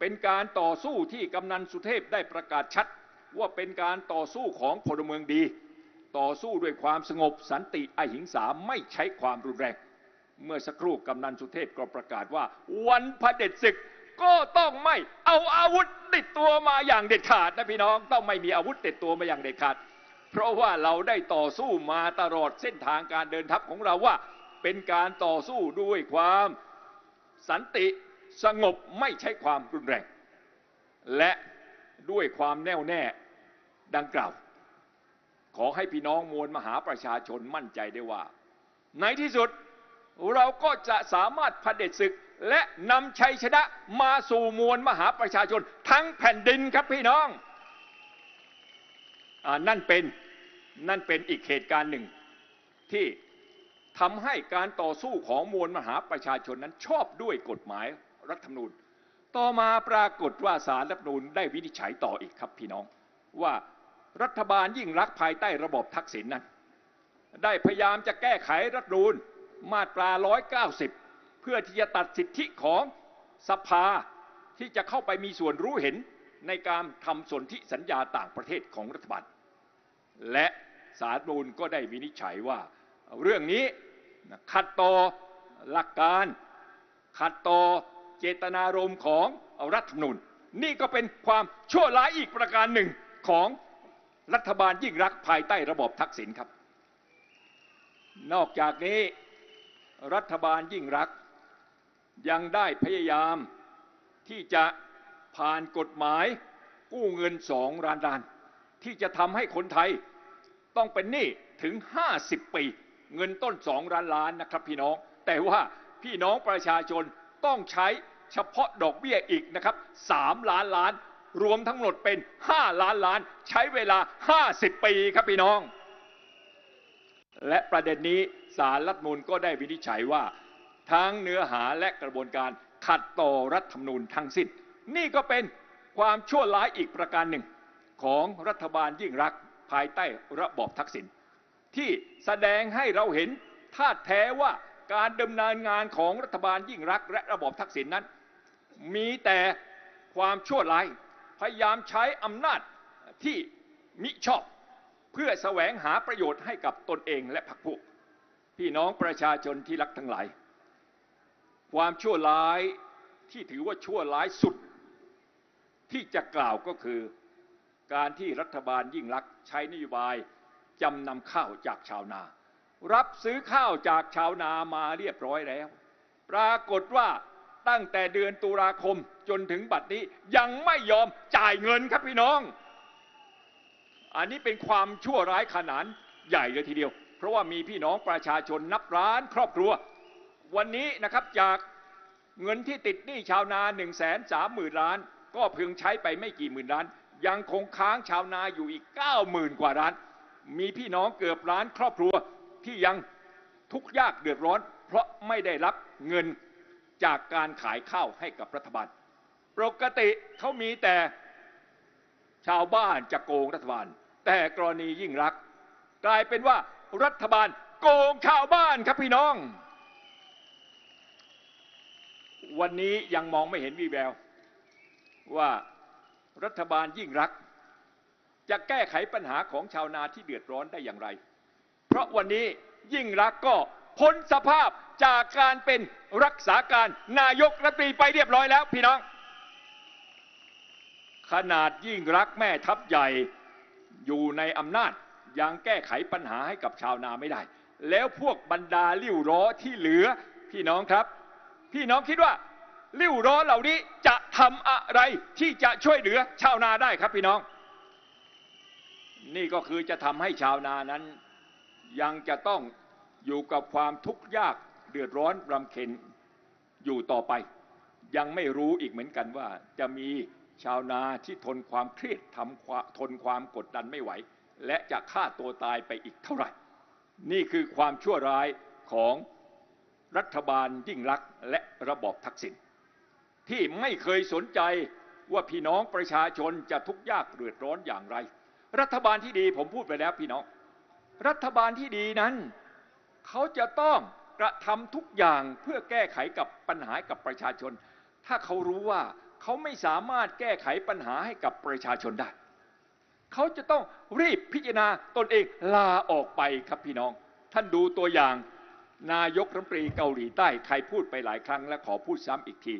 เป็นการต่อสู้ที่กำนันสุเทพได้ประกาศชัด ว่าเป็นการต่อสู้ของพลเมืองดี ต่อสู้ด้วยความสงบสันติอหิงสาไม่ใช้ความรุนแรง เมื่อสักครู่กำนันสุเทพก็ประกาศว่า วันพระเด็จศึกก็ต้องไม่เอาอาวุธติดตัวมาอย่างเด็ดขาดนะพี่น้องต้องไม่มีอาวุธติดตัวมาอย่างเด็ดขาด เพราะว่าเราได้ต่อสู้มาตลอดเส้นทางการเดินทัพของเราว่า เป็นการต่อสู้ด้วยความสันติ สงบไม่ใช้ความรุนแรง และด้วยความแน่วแน่ดังกล่าว ขอให้พี่น้องมวลมหาประชาชนมั่นใจได้ว่า ในที่สุดเราก็จะสามารถพเด็จศึก และนำชัยชนะมาสู่มวลมหาประชาชน ทั้งแผ่นดินครับพี่น้องอนั่นเป็นนั่นเป็นอีกเหตุการณ์หนึ่ง ที่ทำให้การต่อสู้ของมวลมหาประชาชนนั้นชอบด้วยกฎหมาย รัฐธรรมนูญ ต่อมาปรากฏว่าสารรัฐธรรมนูญได้วินิจฉัยต่ออีกครับพี่น้อง ว่ารัฐบาลยิ่งรักภายใต้ระบบทักษิณนนั้น ได้พยายามจะแก้ไขรัฐธรรมนูญมาตรา 190 เพื่อที่จะตัดสิทธิของสภาที่จะเข้าไปมีส่วนรู้เห็นในการทำสนธิสัญญาต่างประเทศของรัฐบาล และสารนูลก็ได้วินิจฉัยว่าเรื่องนี้ขัดต่อหลักการขัดต่อ เจตนารมณ์ของรัฐธรรมนูญนี่ก็เป็นความชั่วร้ายอีกประการหนึ่งของรัฐบาลยิ่งรักภายใต้ระบบทักษิณครับ นอกจากนี้รัฐบาลยิ่งรัก ยังได้พยายามที่จะผ่านกฎหมายกู้เงินสองล้านล้าน ที่จะทำให้คนไทยต้องเป็นหนี้ถึง 50 ปี เงินต้นสองล้านล้านนะครับพี่น้อง แต่ว่าพี่น้องประชาชน ต้องใช้เฉพาะดอกเบี้ยอีกนะครับสามล้านล้าน รวมทั้งหมดเป็น 5 ล้านล้าน ใช้เวลา 50 ปีครับพี่น้อง และประเด็นนี้สารรัฐมนูลก็ได้วินิจฉัยว่า ทั้งเนื้อหาและกระบวนการขัดต่อรัฐธรรมนูญทั้งสิ้น นี่ก็เป็นความชั่วร้ายอีกประการหนึ่ง ของรัฐบาลยิ่งรักภายใต้ระบอบทักษิณที่แสดงให้เราเห็นท่าแท้ว่า การดำเนินงานของรัฐบาลยิ่งรักและระบอบทักษิณนนั้น มีแต่ความชั่วร้าย พยายามใช้อำนาจที่มิชอบ เพื่อแสวงหาประโยชน์ให้กับตนเองและพรรคพวก พี่น้องประชาชนที่รักทั้งหลาย ความชั่วร้ายที่ถือว่าชั่วร้ายสุด ที่จะกล่าวก็คือการที่รัฐบาลยิ่งรักใช้นโยบายจำนำข้าวจากชาวนา รับซื้อข้าวจากชาวนามาเรียบร้อยแล้ว ปรากฏว่าตั้งแต่เดือนตุลาคมจนถึงบัดนี้ยังไม่ยอมจ่ายเงินครับพี่น้อง อันนี้เป็นความชั่วร้ายขนาดใหญ่เลยทีเดียว เพราะว่ามีพี่น้องประชาชนนับล้านครอบครัว วันนี้นะครับจากเงินที่ติดหนี้ชาวนา1นึ่งแสนสามหมื่นล้าน ก็เพียงใช้ไปไม่กี่หมื่นล้าน ยังคงค้างชาวนาอยู่อีก9ก้าหมื่นกว่าล้าน มีพี่น้องเกือบล้านครอบครัว ที่ยังทุกข์ยากเดือดร้อน เพราะไม่ได้รับเงินจากการขายข้าวให้กับรัฐบาล ปกติเขามีแต่ชาวบ้านจะโกงรัฐบาล แต่กรณียิ่งรัก กลายเป็นว่ารัฐบาลโกงชาวบ้านครับพี่น้อง วันนี้ยังมองไม่เห็นวีแวว ว่ารัฐบาลยิ่งรัก จะแก้ไขปัญหาของชาวนาที่เดือดร้อนได้อย่างไร เพราะวันนี้ยิ่งรักก็พ้นสภาพจากการเป็นรักษาการนายกรัฐมนตรีไปเรียบร้อยแล้วพี่น้อง ขนาดยิ่งรักแม่ทัพใหญ่อยู่ในอำนาจยังแก้ไขปัญหาให้กับชาวนาไม่ได้ แล้วพวกบรรดาลิ้วร้อที่เหลือพี่น้องครับ พี่น้องคิดว่าลิ้วร้อเหล่านี้จะทำอะไรที่จะช่วยเหลือชาวนาได้ครับพี่น้อง นี่ก็คือจะทำให้ชาวนานั้น ยังจะต้องอยู่กับความทุกข์ยากเดือดร้อนรำเค็ญอยู่ต่อไป ยังไม่รู้อีกเหมือนกันว่า จะมีชาวนาที่ทนความเครียดทำทนความกดดันไม่ไหว และจะฆ่าตัวตายไปอีกเท่าไหร่ นี่คือความชั่วร้ายของรัฐบาลยิ่งรักและระบอบทักษิณที่ไม่เคยสนใจว่าพี่น้องประชาชนจะทุกข์ยากเดือดร้อนอย่างไร รัฐบาลที่ดีผมพูดไปแล้วพี่น้อง รัฐบาลที่ดีนั้น เขาจะต้องกระทำทุกอย่างเพื่อแก้ไขกับปัญหากับประชาชน ถ้าเขารู้ว่าเขาไม่สามารถแก้ไขปัญหาให้กับประชาชนได้ เขาจะต้องรีบพิจารณาตนเองลาออกไปครับพี่น้อง ท่านดูตัวอย่างนายกรัฐมนตรีเกาหลีใต้ใครพูดไปหลายครั้ง และขอพูดซ้ำอีกที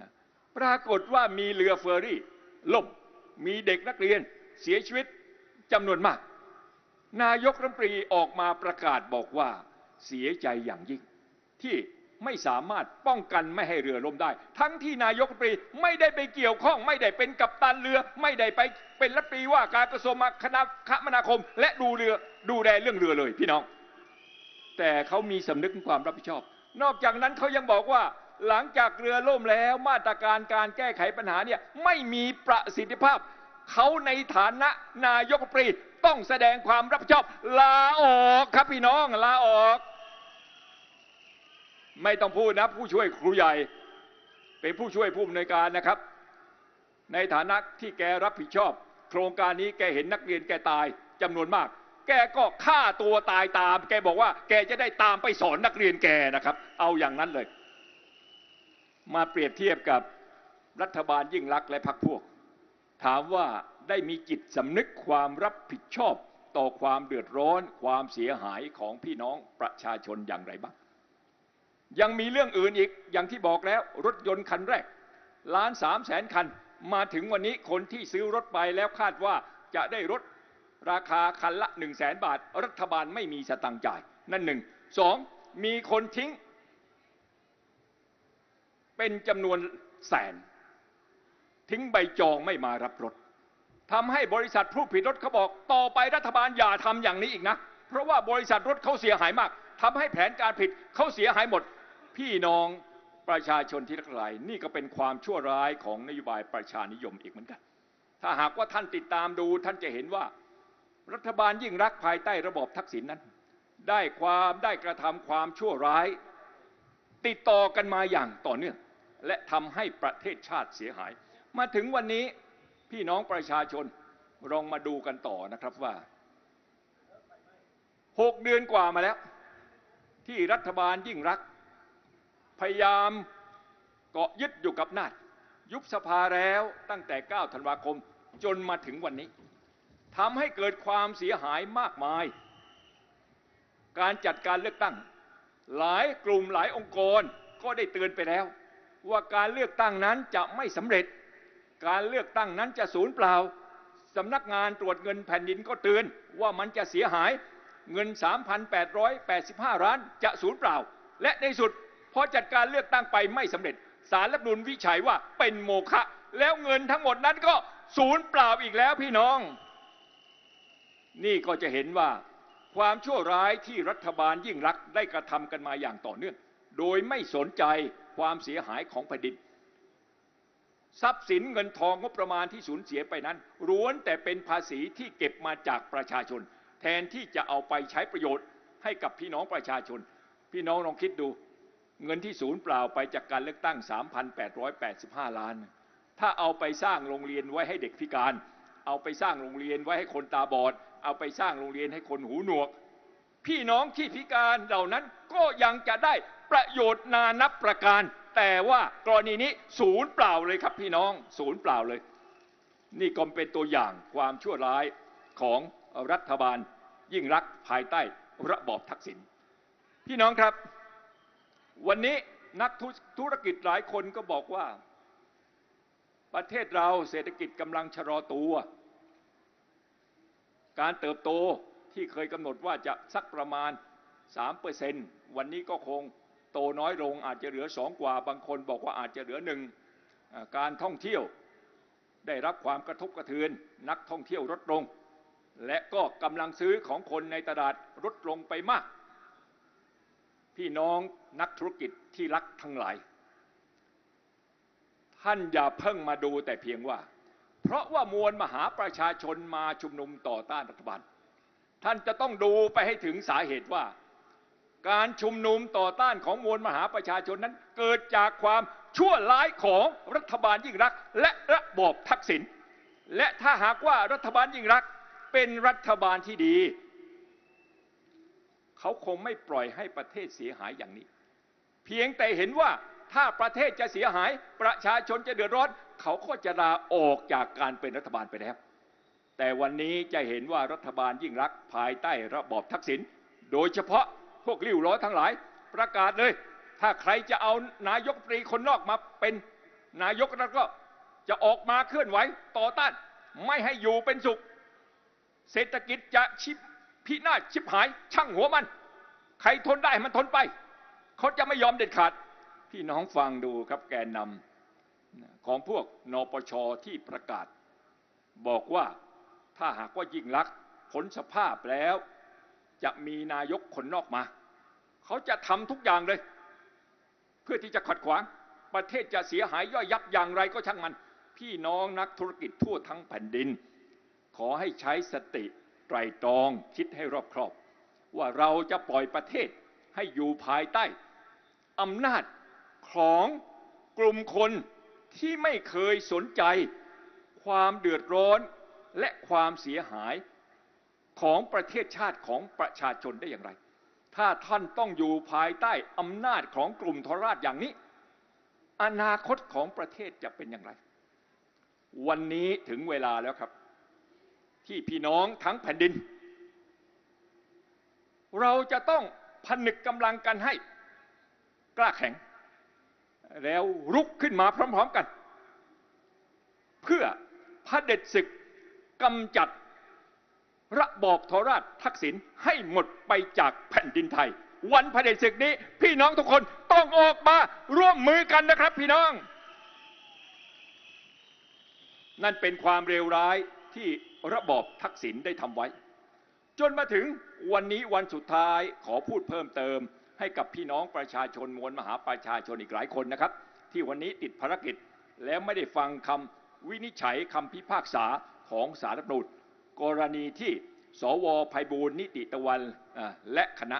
นะปรากฏว่ามีเรือเฟอร์รี่ล่มมีเด็กนักเรียนเสียชีวิตจำนวนมาก นายกรัฐมนตรีออกมาประกาศบอกว่าเสียใจอย่างยิ่ง ที่ไม่สามารถป้องกันไม่ให้เรือล่มได้ ทั้งที่นายกรัฐมนตรีไม่ได้ไปเกี่ยวข้องไม่ได้เป็นกัปตันเรือ ไม่ได้ไปเป็นรัฐมนตรีว่าการกระทรวงคมนาคม และดูเรือดูแลเรื่องเรือเลยพี่น้อง แต่เขามีสำนึกความรับผิดชอบ นอกจากนั้นเขายังบอกว่าหลังจากเรือล่มแล้วมาตรการการแก้ไขปัญหาเนี่ยไม่มีประสิทธิภาพ เขาในฐานะนายกรัฐมนตรีต้องแสดงความรับผิดชอบ ลาออกครับพี่น้องลาออก ไม่ต้องพูดนะ ผู้ช่วยครูใหญ่ เป็นผู้ช่วยผู้อำนวยการนะครับ ในฐานะที่แกรับผิดชอบ โครงการนี้แกเห็นนักเรียนแกตายจำนวนมาก แกก็ฆ่าตัวตายตาม แกบอกว่า แกจะได้ตามไปสอนนักเรียนแกนะครับ เอาอย่างนั้นเลย มาเปรียบเทียบกับรัฐบาลยิ่งรักและพรรคพวก ถามว่าได้มีจิตสำนึกความรับผิดชอบต่อความเดือดร้อนความเสียหายของพี่น้องประชาชนอย่างไรบ้าง ยังมีเรื่องอื่นอีกอย่างที่บอกแล้วรถยนต์คันแรกล้านสามแสนคัน มาถึงวันนี้คนที่ซื้อรถไปแล้วคาดว่าจะได้รถราคาคันละหนึ่งแสนบาท รัฐบาลไม่มีสตังค์จ่าย นั่นหนึ่งสองมีคนทิ้ง เป็นจำนวนแสน ทิ้งใบจองไม่มารับรถทำให้บริษัทผู้ผลิตรถเขาบอก ต่อไปรัฐบาลอย่าทำอย่างนี้อีกนะ เพราะว่าบริษัทรถเขาเสียหายมากทำให้แผนการผลิตเขาเสียหายหมด พี่น้องประชาชนที่รักใคร่นี่ก็เป็นความชั่วร้ายของนโยบายประชานิยมอีกเหมือนกัน ถ้าหากว่าท่านติดตามดูท่านจะเห็นว่า รัฐบาลยิ่งรักภายใต้ระบอบทักษิณนั้น ได้ความได้กระทำความชั่วร้าย ติดต่อกันมาอย่างต่อเนื่อง และทำให้ประเทศชาติเสียหาย มาถึงวันนี้พี่น้องประชาชนลองมาดูกันต่อนะครับว่าหกเดือนกว่ามาแล้ว ที่รัฐบาลยิ่งรัก พยายามเกาะยึดอยู่กับนาจยุบสภาแล้วตั้งแต่ 9 ธันวาคมจนมาถึงวันนี้ทำให้เกิดความเสียหายมากมาย การจัดการเลือกตั้ง หลายกลุ่มหลายองค์กรก็ได้เตือนไปแล้ว ว่าการเลือกตั้งนั้นจะไม่สำเร็จ การเลือกตั้งนั้นจะสูญเปล่าสำนักงานตรวจเงินแผ่นดินก็เตือนว่ามันจะเสียหายเงิน 3,885 ล้านจะสูญเปล่า และในสุดพอจัดการเลือกตั้งไปไม่สำเร็จสารรัฐธรรมนูญวิจัยว่าเป็นโมฆะแล้วเงินทั้งหมดนั้นก็สูญเปล่าอีกแล้วพี่น้อง นี่ก็จะเห็นว่า ความชั่วร้ายที่รัฐบาลยิ่งรักษณ์ได้กระทำกันมาอย่างต่อเนื่อง โดยไม่สนใจความเสียหายของแผ่นดิน ทรัพย์สินเงินทองงบประมาณที่สูญเสียไปนั้นล้วนแต่เป็นภาษีที่เก็บมาจากประชาชน แทนที่จะเอาไปใช้ประโยชน์ให้กับพี่น้องประชาชน พี่น้องลองคิดดู เงินที่สูญเปล่าไปจากการเลือกตั้ง 3,885 ล้าน ถ้าเอาไปสร้างโรงเรียนไว้ให้เด็กพิการ เอาไปสร้างโรงเรียนไว้ให้คนตาบอด เอาไปสร้างโรงเรียนให้คนหูหนวก พี่น้องที่พิการเหล่านั้นก็ยังจะได้ประโยชน์นานับประการ แต่ว่ากรณีนี้ศูนย์เปล่าเลยครับพี่น้อง ศูนย์เปล่าเลย นี่ก็เป็นตัวอย่างความชั่วร้ายของรัฐบาลยิ่งรักภายใต้ระบอบทักษิณพี่น้องครับ วันนี้นักธุรกิจหลายคนก็บอกว่า ประเทศเราเศรษฐกิจกำลังชะลอตัว การเติบโตที่เคยกำหนดว่าจะสักประมาณ 3%วันนี้ก็คง โตน้อยลงอาจจะเหลือสองกว่า บางคนบอกว่าอาจจะเหลือหนึ่งการท่องเที่ยวได้รับความกระทบกระเทือนนักท่องเที่ยวลดลง และก็กำลังซื้อของคนในตลาดลดลงไปมาก พี่น้องนักธุรกิจที่รักทั้งหลาย ท่านอย่าเพิ่งมาดูแต่เพียงว่า เพราะว่ามวลมหาประชาชนมาชุมนุมต่อต้านรัฐบาล ท่านจะต้องดูไปให้ถึงสาเหตุว่า การชุมนุมต่อต้านของมวลมหาประชาชนนั้น เกิดจากความชั่วร้ายของรัฐบาลยิ่งรัก และระบอบทักษิณและถ้าหากว่ารัฐบาลยิ่งรักเป็นรัฐบาลที่ดี เขาคงไม่ปล่อยให้ประเทศเสียหายอย่างนี้ เพียงแต่เห็นว่าถ้าประเทศจะเสียหายประชาชนจะเดือดร้อน เขาก็จะลาออกจากการเป็นรัฐบาลไปแล้ว แต่วันนี้จะเห็นว่ารัฐบาลยิ่งรักภายใต้ระบอบทักษิณโดยเฉพาะ พวกริ้วล้อทั้งหลาย ประกาศเลย ถ้าใครจะเอานายกตรีคนนอกมาเป็นนายกแล้วก็จะออกมาเคลื่อนไหวต่อต้าน ไม่ให้อยู่เป็นสุข เศรษฐกิจจะชิบพินาศชิบหาย ช่างหัวมัน ใครทนได้มันทนไป เขาจะไม่ยอมเด็ดขาด พี่น้องฟังดูครับแกนนำของพวกนปชที่ประกาศ บอกว่าถ้าหากว่ายิ่งลักษณ์พ้นสภาพแล้ว จะมีนายกคนนอกมา เขาจะทำทุกอย่างเลย เพื่อที่จะขัดขวาง ประเทศจะเสียหายย่อยยับอย่างไรก็ช่างมัน พี่น้องนักธุรกิจทั่วทั้งแผ่นดิน ขอให้ใช้สติไตรตรองคิดให้รอบครอบ ว่าเราจะปล่อยประเทศให้อยู่ภายใต้อำนาจของกลุ่มคนที่ไม่เคยสนใจ ความเดือดร้อนและความเสียหาย ของประเทศชาติของประชาชนได้อย่างไร ถ้าท่านต้องอยู่ภายใต้อำนาจของกลุ่มทรราชอย่างนี้ อนาคตของประเทศจะเป็นอย่างไร วันนี้ถึงเวลาแล้วครับ ที่พี่น้องทั้งแผ่นดิน เราจะต้องผนึกกำลังกันให้ กล้าแข็ง แล้วรุกขึ้นมาพร้อม ๆกัน เพื่อพระเด็จศึกกำจัด ระบอบทราชทักษิณให้หมดไปจากแผ่นดินไทย วันพระเดชศึกนี้ พี่น้องทุกคนต้องออกมาร่วมมือกันนะครับ พี่น้อง นั่นเป็นความเลวร้ายที่ระบอบทักษิณได้ทำไว้ จนมาถึงวันนี้วันสุดท้ายขอพูดเพิ่มเติม ให้กับพี่น้องประชาชนมวลมหาประชาชนอีกหลายคนนะครับ ที่วันนี้ติดภารกิจแล้วไม่ได้ฟังคำวินิจฉัยคำพิพากษาของสารรัฐมนูญ กรณีที่สวภัยบูลนิติตะวันและคณะ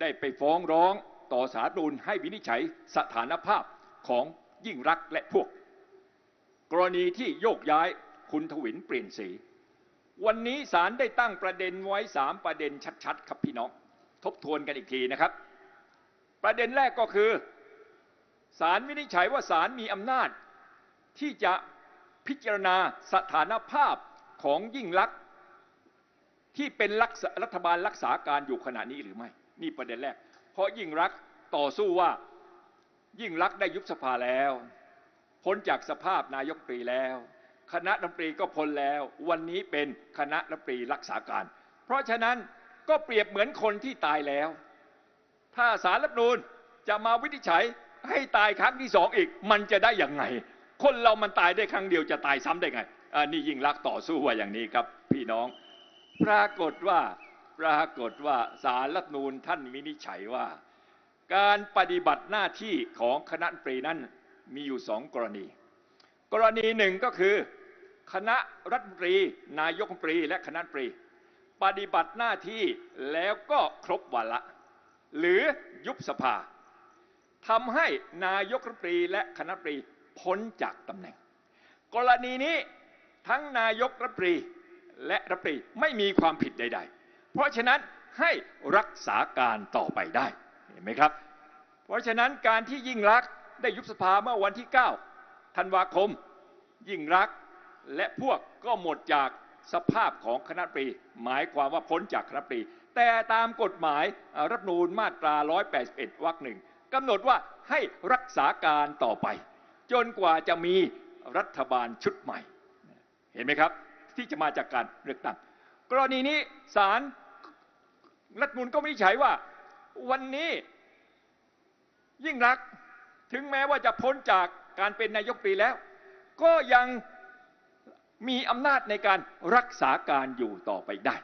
ได้ไปฟ้องร้องต่อสารรัฐธรรมนูญให้วินิจฉัยสถานภาพของยิ่งรักและพวก กรณีที่โยกย้ายคุณทวินเปลี่ยนสี วันนี้ศาลได้ตั้งประเด็นไว้สามประเด็นชัดๆ ครับพี่น้อง ทบทวนกันอีกทีนะครับ ประเด็นแรกก็คือศาลวินิจฉัยว่าศาลมีอำนาจที่จะพิจารณาสถานภาพ ของยิ่งลักษณ์ที่เป็นรัฐบาลรักษาการอยู่ขณะนี้หรือไม่ นี่ประเด็นแรก เพราะยิ่งรักษณ์ต่อสู้ว่ายิ่งรักษณ์ได้ยุบสภาแล้ว พ้นจากสภาพนายกปรีแล้ว คณะรัฐมนตรีก็พ้นแล้ว วันนี้เป็นคณะรัฐมนตรีรักษาการ เพราะฉะนั้นก็เปรียบเหมือนคนที่ตายแล้ว ถ้าสารรัฐนูลจะมาวินิจฉัยให้ตายครั้งที่สองอีก มันจะได้อย่างไง คนเรามันตายได้ครั้งเดียวจะตายซ้ำได้ไง อันนี้ยิ่งรักต่อสู้ว่าอย่างนี้ครับพี่น้อง ปรากฏว่าปรากฏว่าสารรัฐนูลท่านวินิจฉัยว่า การปฏิบัติหน้าที่ของคณะปรีนั้นมีอยู่สองกรณี กรณีหนึ่งก็คือ คณะรัฐมนตรี นายกรัฐมนตรีและคณะปรี ปฏิบัติหน้าที่แล้วก็ครบวาระหรือยุบสภาทำให้นายกรัฐมนตรีและคณะปรีพ้นจากตำแหน่ง กรณีนี้ ทั้งนายกรัฐมนตรีและรัฐมนตรีไม่มีความผิดใด ๆ เพราะฉะนั้นให้รักษาการต่อไปได้เห็นไหมครับ เพราะฉะนั้นการที่ยิ่งรักได้ยุบสภาเมื่อวันที่ 9 ธันวาคม ยิ่งรักและพวกก็หมดจากสภาพของคณะปรี หมายความว่าพ้นจากคณะปรี แต่ตามกฎหมายรัฐนูลมาตรา 181 วรรคหนึ่งกำหนดว่าให้รักษาการต่อไป จนกว่าจะมีรัฐบาลชุดใหม่ เห็นไหมครับ ที่จะมาจากการเลือกตั้งกรณีนี้ศาลรัฐมนูลก็ไม่ได้ใช้ว่า วันนี้ยิ่งรักถึงแม้ว่าจะพ้นจากการเป็นนายกปีแล้ว ก็ยังมีอำนาจในการรักษาการอยู่ต่อไปได้